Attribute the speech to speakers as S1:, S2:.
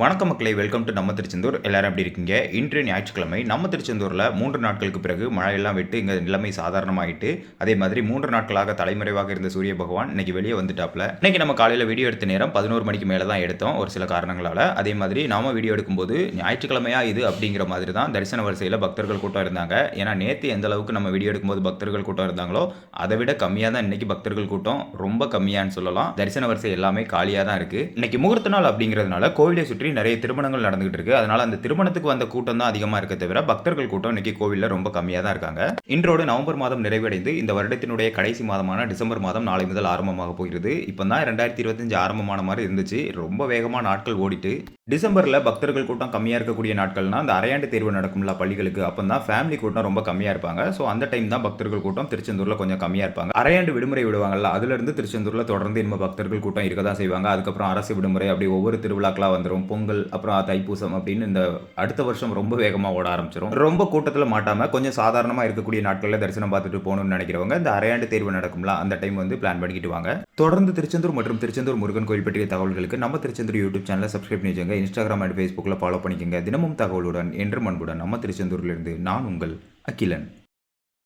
S1: வணக்க மக்களை welcome to நம்ம திருச்செந்தூர். எல்லாரும் எப்படி இருக்கீங்க? இன்று ஞாயிற்றுக்கிழமை நம்ம திருச்செந்தூரில் மூன்று நாட்களுக்கு பிறகு மழையெல்லாம் விட்டு இங்கே நிலைமை சாதாரணமாகிட்டு அதே மாதிரி மூன்று நாட்களாக தலைமறைவாக இருந்த சூரிய பகவான் இன்னைக்கு வெளியே வந்துட்டாப்ல. இன்னைக்கு நம்ம காலையில் வீடியோ எடுத்த நேரம் பதினோரு மணிக்கு மேலே தான் எடுத்தோம் ஒரு சில காரணங்களால். அதே மாதிரி நாம வீடியோ எடுக்கும்போது ஞாயிற்றுக்கிழமையா இது அப்படிங்கிற மாதிரி தான் தரிசன வரிசையில் பக்தர்கள் கூட்டம் இருந்தாங்க. ஏன்னா நேற்று எந்த அளவுக்கு நம்ம வீடியோ எடுக்கும்போது பக்தர்கள் கூட்டம் இருந்தாங்களோ அதை விட கம்மியாக தான் இன்னைக்கு பக்தர்கள் கூட்டம். ரொம்ப கம்மியான்னு சொல்லலாம். தரிசன வரிசை எல்லாமே காலியாக தான் இருக்கு. இன்னைக்கு முகூர்த்த நாள் அப்படிங்கிறதுனால கோவிலை சுற்றி நிறைய திருமணங்கள் நடந்துகிட்டு இருக்கு. அதனால அந்த திருமணத்துக்கு வந்த கூட்டம் தான் அதிகமாக இருக்க தவிர பக்தர்கள் கூட்டம் இன்னைக்கு கோவிலில் ரொம்ப கம்மியாக தான் இருக்காங்க. இன்றோடு நவம்பர் மாதம் நிறைவடைந்து இந்த வருடத்தினுடைய கடைசி மாதமான டிசம்பர் மாதம் நாளை முதல் ஆரம்பமாக போகிறது. இப்போ தான் ரெண்டாயிரத்தி இருபத்தஞ்சு ஆரம்பமான மாதிரி இருந்துச்சு. ரொம்ப வேகமாக நாட்கள் ஓடிட்டு டிசம்பரில் பக்தர்கள் கூட்டம் கம்மியாக இருக்கக்கூடிய நாட்கள்னா அந்த அரையாண்டு தேர்வு நடக்கும்ல பள்ளிகளுக்கு அப்போ தான் ஃபேமிலி கூட்டம் ரொம்ப கம்மியாக இருப்பாங்க. ஸோ அந்த டைம் தான் பக்தர்கள் கூட்டம் திருச்செந்தூரில் கொஞ்சம் கம்மியாக இருப்பாங்க. அரையாண்டு விடுமுறை விடுவாங்கல்ல அதுலேருந்து திருச்செந்தூரில் தொடர்ந்து இன்னும் பக்தர்கள் கூட்டம் இருக்க தான் செய்வாங்க. அதுக்கப்புறம் அரசு விடுமுறை அப்படி ஒவ்வொரு திருவிழாக்களாக வந்துடும் பொங்கல் அப்புறம் தைப்பூசம் அப்படின்னு இந்த அடுத்த வருஷம் ரொம்ப வேகமாக ஓட ஆரம்பிச்சிடும் ரொம்ப கூட்டத்தில் மாட்டாமல் கொஞ்சம் சாதாரணமாக இருக்கக்கூடிய நாட்களில் தரிசனம் பார்த்துட்டு போகணும்னு நினைக்கிறவங்க இந்த அரையாண்டு தேர்வு நடக்கும்ல அந்த டைம் வந்து பிளான் பண்ணிக்கிட்டு வாங்க. தொடர்ந்து திருச்செந்தூர் மற்றும் திருச்செந்தூர் முருகன் கோயில் பற்றிய தகவல்களுக்கு நம்ம திருச்செந்தூர் யூடியூப் சேனலை சப்ஸ்கிரைப் பண்ணி வச்சுங்க இன்ஸ்டாகிராம் அண்ட் ஃபேஸ்புக்கில் ஃபாலோ பண்ணிக்கோங்க. தினமும் தகவலுடன் என்றும் அன்புடன் நம்ம திருச்செந்தூரிலிருந்து நான் உங்கள் அகிலன்.